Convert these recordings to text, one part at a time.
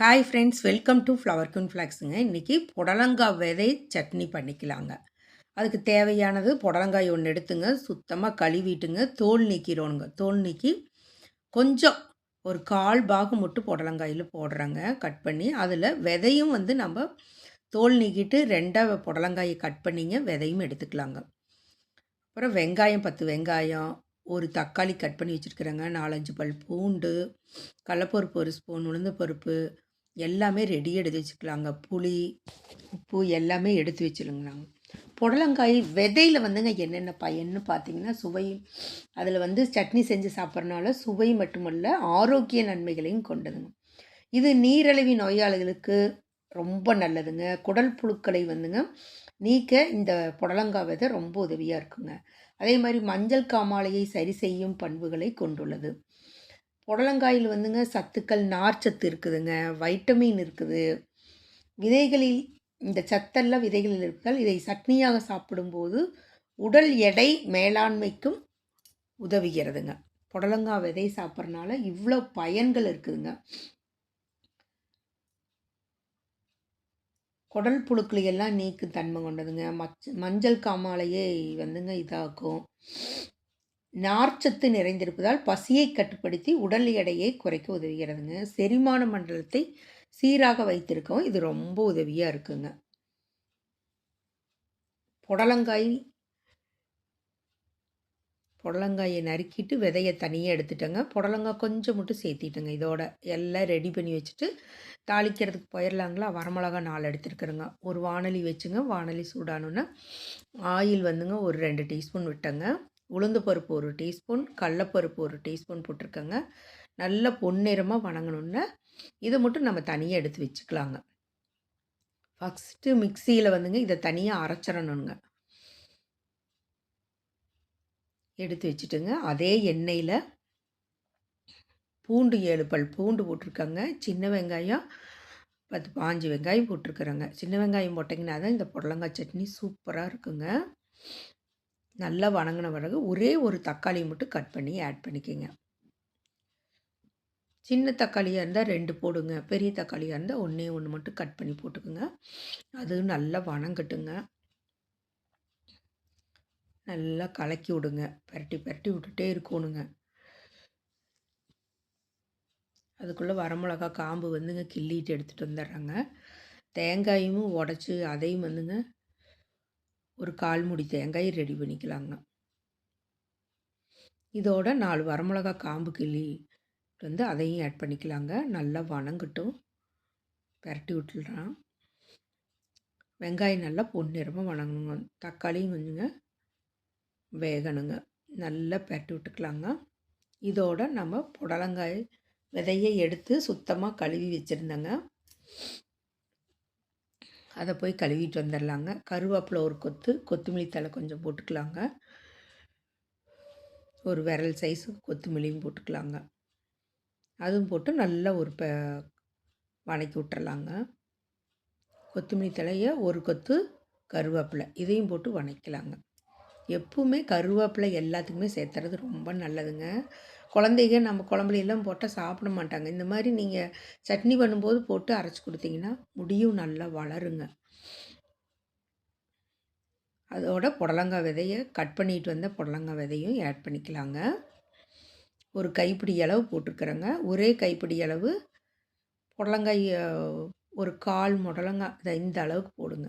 Hi friends welcome to flower குன் ஃப்ளாக்ஸுங்க இன்றைக்கி புடலங்காய் விதை சட்னி பண்ணிக்கலாங்க. அதுக்கு தேவையானது புடலங்காய் ஒன்று எடுத்துங்க. சுத்தமாக கழுவிட்டுங்க. தோல் நீக்கிடணுங்க. தோல் நீக்கி கொஞ்சம் ஒரு கால் பாகம் மட்டும் புடலங்காயில் போடுறாங்க. கட் பண்ணி அதில் விதையும் வந்து நம்ம தோல் நீக்கிட்டு ரெண்டாக புடலங்காயை கட் பண்ணிங்க விதையும் எடுத்துக்கலாங்க. அப்புறம் வெங்காயம் பத்து வெங்காயம் ஒரு தக்காளி கட் பண்ணி வச்சுருக்குறேங்க. நாலஞ்சு பல் பூண்டு கடலப்பருப்பு ஒரு ஸ்பூன் உளுந்து பருப்பு எல்லாமே ரெடி எடுத்து வச்சுக்கலாங்க. புளி உப்பு எல்லாமே எடுத்து வச்சுருங்களாங்க. புடலங்காய் விதையில் வந்துங்க என்னென்ன பயன்னு பார்த்தீங்கன்னா சுவை அதில் வந்து சட்னி செஞ்சு சாப்பிட்றனால சுவை மட்டுமல்ல ஆரோக்கிய நன்மைகளையும் கொண்டதுங்க. இது நீரழிவி நோயாளிகளுக்கு ரொம்ப நல்லதுங்க. குடல் புழுக்களை வந்துங்க நீக்க இந்த புடலங்காய் விதை ரொம்ப உதவியாக இருக்குங்க. அதே மாதிரி மஞ்சள் காமாலையை சரி செய்யும் பண்புகளை கொண்டுள்ளது. புடலங்காயில் வந்துங்க சத்துக்கள் நார்ச்சத்து இருக்குதுங்க வைட்டமின் இருக்குது. விதைகளில் இந்த சத்தெல்லாம் விதைகளில் இருப்பதால் இதை சட்னியாக சாப்பிடும்போது உடல் எடை மேலாண்மைக்கும் உதவுகிறதுங்க. புடலங்காய் விதை சாப்பிட்றனால இவ்வளோ பயன்கள் இருக்குதுங்க. குடல் புழுக்களை எல்லாம் நீக்கும் தன்மை கொண்டதுங்க. மச் மஞ்சள் காமாலையே வந்துங்க இதாக்கும். நார்ச்சத்து நிறைந்திருப்பதால் பசியை கட்டுப்படுத்தி உடல் எடையை குறைக்க உதவுகிறதுங்க. செரிமான மண்டலத்தை சீராக வைத்திருக்கவும் இது ரொம்ப உதவியாக இருக்குங்க. புடலங்காய் புடலங்காயை நறுக்கிட்டு விதையை தனியாக எடுத்துட்டேங்க. புடலங்காய் கொஞ்சம் மட்டும் சேர்த்திட்டேங்க இதோட. எல்லாம் ரெடி பண்ணி வச்சுட்டு தாளிக்கிறதுக்கு போயிடலாங்களா வரமிளகா நாலு எடுத்துருக்குறேங்க. ஒரு வானொலி வச்சுங்க. வானொலி சூடானோன்னா ஆயில் வந்துங்க ஒரு ரெண்டு டீஸ்பூன் விட்டேங்க. உளுந்து பருப்பு ஒரு டீஸ்பூன் கடலப்பருப்பு ஒரு டீஸ்பூன் போட்டிருக்கேங்க. நல்லா பொன்னிறமாக வணங்கணுன்னு இதை மட்டும் நம்ம தனியாக எடுத்து வச்சுக்கலாங்க. ஃபஸ்ட்டு மிக்சியில் வந்துங்க இதை தனியாக அரைச்சிடணுங்க. எடுத்து வச்சுட்டுங்க. அதே எண்ணெயில் பூண்டு ஏழு பல் பூண்டு போட்டிருக்கேங்க. சின்ன வெங்காயம் பத்து பாஞ்சு வெங்காயம் போட்டிருக்குறேங்க. சின்ன வெங்காயம் போட்டிங்கன்னா தான் இந்த புடலங்காய் சட்னி சூப்பராக இருக்குங்க. நல்லா வணங்கின பிறகு ஒரே ஒரு தக்காளி மட்டும் கட் பண்ணி ஆட் பண்ணிக்கோங்க. சின்ன தக்காளியாக இருந்தால் ரெண்டு போடுங்க. பெரிய தக்காளியாக இருந்தால் ஒன்றே ஒன்று மட்டும் கட் பண்ணி போட்டுக்குங்க. அது நல்லா வணங்கட்டுங்க. நல்லா கலக்கி விடுங்க. பரட்டி பரட்டி விட்டுட்டே இருக்கணுங்க. அதுக்குள்ளே வரமிளகா காம்பு வந்துங்க கிள்ளிட்டு எடுத்துகிட்டு வந்துடுறாங்க. தேங்காயும் உடச்சி அதையும் வந்துங்க ஒரு கால் முடி தேங்காய் ரெடி பண்ணிக்கலாங்க. இதோட நாலு வரமிளகா காம்பு கிளி வந்து அதையும் ஆட் பண்ணிக்கலாங்க. நல்லா வணங்கட்டும். பரட்டி விட்டுலாம் வெங்காயம் நல்லா பொன்னிறமாக வணங்கணுங்க. தக்காளியும் கொஞ்சங்க. வேகணுங்க. நல்லா பரட்டி விட்டுக்கலாங்க. இதோட நம்ம புடலங்காய் விதையை எடுத்து சுத்தமாக கழுவி வச்சுருந்தேங்க. அதை போய் கழுவிட்டு வந்துடலாங்க. கருவேப்பிலை ஒரு கொத்து கொத்தமல்லி தலை கொஞ்சம் போட்டுக்கலாங்க. ஒரு விரல் சைஸுக்கு கொத்தமல்லியும் போட்டுக்கலாங்க. அதுவும் போட்டு நல்லா ஒரு ப வணக்கி விட்டுறலாங்க. கொத்தமல்லி தலையை ஒரு கொத்து கருவேப்பிலை இதையும் போட்டு வணக்கலாங்க. எப்பவுமே கருவேப்பிலை எல்லாத்துக்குமே சேர்த்துறது ரொம்ப நல்லதுங்க. குழந்தைங்க நம்ம குழம்புல எல்லாம் போட்டால் சாப்பிட மாட்டாங்க. இந்த மாதிரி நீங்கள் சட்னி பண்ணும்போது போட்டு அரைச்சி கொடுத்தீங்கன்னா முடியும் நல்லா வளருங்க. அதோட புடலங்காய் விதையை கட் பண்ணிட்டு வந்த புடலங்காய் விதையும் ஆட் பண்ணிக்கலாங்க. ஒரு கைப்பிடி அளவு போட்டுருக்குறேங்க. ஒரே கைப்பிடி அளவு புடலங்காய் ஒரு கால் முடலங்காய் இந்த அளவுக்கு போடுங்க.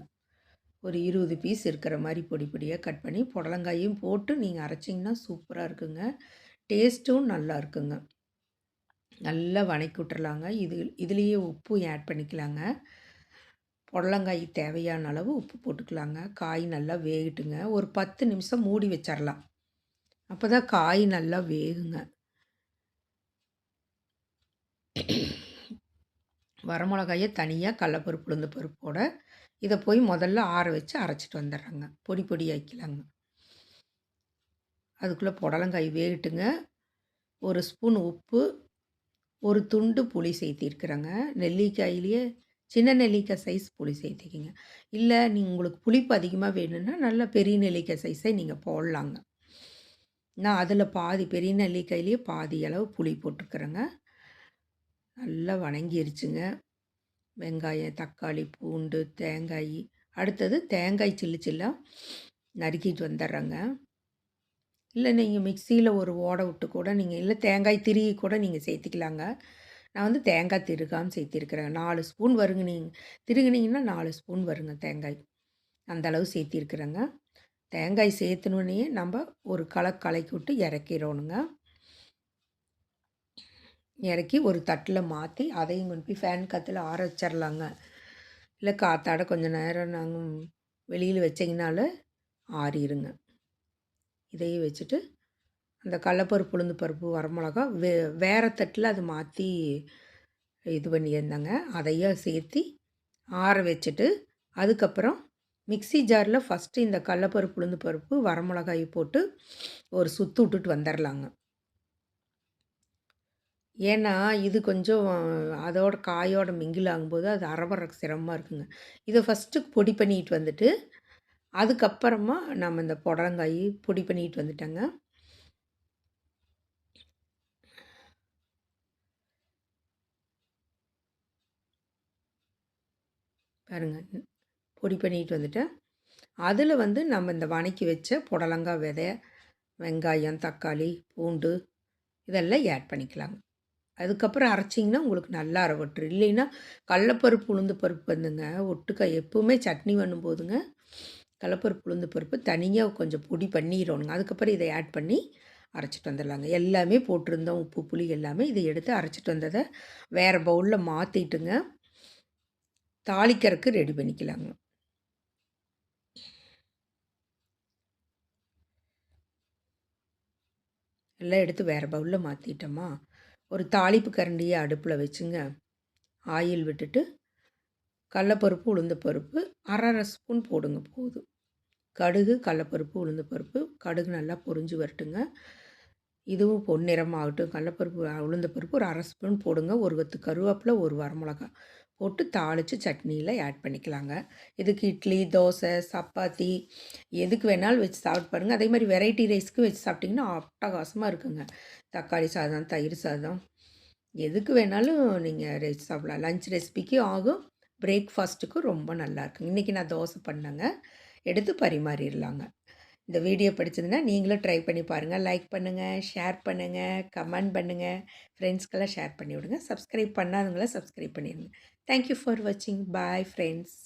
ஒரு இருபது பீஸ் இருக்கிற மாதிரி பொடி பொடியாக கட் பண்ணி புடலங்காயும் போட்டு நீங்கள் அரைச்சிங்கன்னா சூப்பராக இருக்குங்க. டேஸ்ட்டும் நல்லா இருக்குங்க. நல்லா வணக்கி விட்டுறலாங்க இது இதுலேயே உப்பு ஆட் பண்ணிக்கலாங்க. புடலங்காய் தேவையான அளவு உப்பு போட்டுக்கலாங்க. காய் நல்லா வேகட்டுங்க. ஒரு பத்து நிமிஷம் மூடி வச்சிடலாம் அப்போ தான் காய் நல்லா வேகுங்க. வரமிளகாயை தனியாக கடலப்பருப்பு உளுந்த பருப்போட இதை போய் முதல்ல ஆற வச்சு அரைச்சிட்டு வந்துடுறாங்க பொடி பொடி ஆக்கிலாங்க. அதுக்குள்ளே புடலங்காய் வேகட்டுங்க. ஒரு ஸ்பூன் உப்பு ஒரு துண்டு புளி சேர்த்திருக்கிறேங்க. நெல்லிக்காயிலேயே சின்ன நெல்லிக்காய் சைஸ் புளி சேர்த்திக்கிங்க இல்லை நீங்கள் உங்களுக்கு புளிப்பு அதிகமாக வேணும்னா நல்லா பெரிய நெல்லிக்காய் சைஸை நீங்கள் போடலாங்க. நான் அதில் பாதி பெரிய நெல்லிக்காயிலேயே பாதி அளவு புளி போட்டுருக்குறேங்க நல்லா வணங்கிருச்சுங்க. வெங்காயம் தக்காளி பூண்டு தேங்காய். அடுத்தது தேங்காய் சில்லு சில்லாக நறுக்கிட்டு வந்துடுறேங்க. இல்லை நீங்கள் மிக்சியில் ஒரு ஓடை விட்டு கூட நீங்கள் இல்லை தேங்காய் திருகி கூட நீங்கள் சேர்த்திக்கலாங்க. நான் வந்து தேங்காய் திருகாமல் சேர்த்திருக்கிறேன். நாலு ஸ்பூன் வருங்க நீங்கள் திருகுனீங்கன்னா நாலு ஸ்பூன் வருங்க தேங்காய். அந்த அளவு சேர்த்திருக்கிறேங்க. தேங்காய் சேர்த்துனோடனே நம்ம ஒரு களை கலக்கி விட்டு இறக்கிடணுங்க. இறக்கி ஒரு தட்டில் மாற்றி அதையும் கொண்டு போய் ஃபேன் காற்றுல ஆற வச்சிடலாங்க இல்லை காற்றாட கொஞ்சம் நேரம் நாங்கள் வெளியில் வச்சிங்கனாலும் ஆறிடுங்க இதையும் வச்சுட்டு அந்த கடலப்பருப்பு உளுந்து பருப்பு வரமிளகா வே வேறு தட்டில் அது மாற்றி இது பண்ணியிருந்தாங்க. அதையும் சேர்த்து ஆற வச்சுட்டு அதுக்கப்புறம் மிக்சி ஜாரில் ஃபஸ்ட்டு இந்த கடலப்பருப்பு உளுந்து பருப்பு வரமிளகாய் போட்டு ஒரு சுற்று விட்டுட்டு வந்துடலாங்க ஏன்னா இது கொஞ்சம் அதோட காயோட மிங்கில் ஆகும்போது அது அரைவறக்கு சிரமமாக இருக்குங்க. இதை ஃபஸ்ட்டு பொடி பண்ணிட்டு வந்துட்டு அதுக்கப்புறமா நம்ம இந்த புடலங்காய் பொடி பண்ணிட்டு வந்துட்டேங்க. பாருங்க பொடி பண்ணிட்டு வந்துட்டேன் அதில் வந்து நம்ம இந்த வணக்கி வச்ச புடலங்காய் விதை வெங்காயம் தக்காளி பூண்டு இதெல்லாம் ஆட் பண்ணிக்கலாங்க. அதுக்கப்புறம் அரைச்சிங்கன்னா உங்களுக்கு நல்லா அரைவட்டுரு இல்லைன்னா கடலப்பருப்பு உளுந்து பருப்பு வந்துங்க ஒட்டுக்காய் எப்போவுமே சட்னி பண்ணும்போதுங்க கடலப்பருப்பு உளுந்து பருப்பு தனியாக கொஞ்சம் பொடி பண்ணிடணுங்க. அதுக்கப்புறம் இதை ஆட் பண்ணி அரைச்சிட்டு வந்துடலாங்க. எல்லாமே போட்டிருந்தோம் உப்பு புளி எல்லாமே. இதை எடுத்து அரைச்சிட்டு வந்ததை வேறு பவுலில் மாற்றிட்டுங்க தாளிக்கிறதுக்கு ரெடி பண்ணிக்கலாங்க. எல்லாம் எடுத்து வேறு பவுலில் மாற்றிட்டோமா ஒரு தாளிப்பு கரண்டியை அடுப்பில் வச்சுங்க. ஆயில் விட்டுட்டு கடலப்பருப்பு உளுந்த பருப்பு அரை அரை ஸ்பூன் போடுங்க போதும். கடுகு கடலப்பருப்பு உளுந்த பருப்பு கடுகு நல்லா பொரிஞ்சு வரட்டுங்க. இதுவும் பொன்னிறமாகட்டும். கடலப்பருப்பு உளுந்த பருப்பு ஒரு அரை ஸ்பூன் போடுங்க. ஒரு வத்து கருவேப்பில் ஒரு வரமிளகா போட்டு தாளித்து சட்னியில் ஆட் பண்ணிக்கலாங்க. இதுக்கு இட்லி தோசை சப்பாத்தி எதுக்கு வேணாலும் வச்சு சாப்பிட்டு பாருங்கள் அதே மாதிரி வெரைட்டி ரைஸ்க்கு வச்சு சாப்பிட்டிங்கன்னா அட்டகாசமாக இருக்குங்க. தக்காளி சாதம் தயிர் சாதம் எதுக்கு வேணாலும் நீங்கள் ரைஸ் சாப்பிடலாம். லஞ்ச் ரெசிபிக்கும் ஆகும் பிரேக்ஃபாஸ்ட்டுக்கும் ரொம்ப நல்லாயிருக்கும் இன்றைக்கி நான் தோசை பண்ணேங்க. எடுத்து பரிமாறிடலாங்க. இந்த வீடியோ பிடிச்சதுன்னா நீங்களும் ட்ரை பண்ணி பாருங்கள் லைக் பண்ணுங்கள் ஷேர் பண்ணுங்கள் கமெண்ட் பண்ணுங்கள் ஃப்ரெண்ட்ஸ்க்கெல்லாம் ஷேர் பண்ணி விடுங்க சப்ஸ்கிரைப் பண்ணாதவங்களாம் சப்ஸ்கிரைப் பண்ணிடுங்க. தேங்க்யூ ஃபார் வாட்சிங் பாய் ஃப்ரெண்ட்ஸ்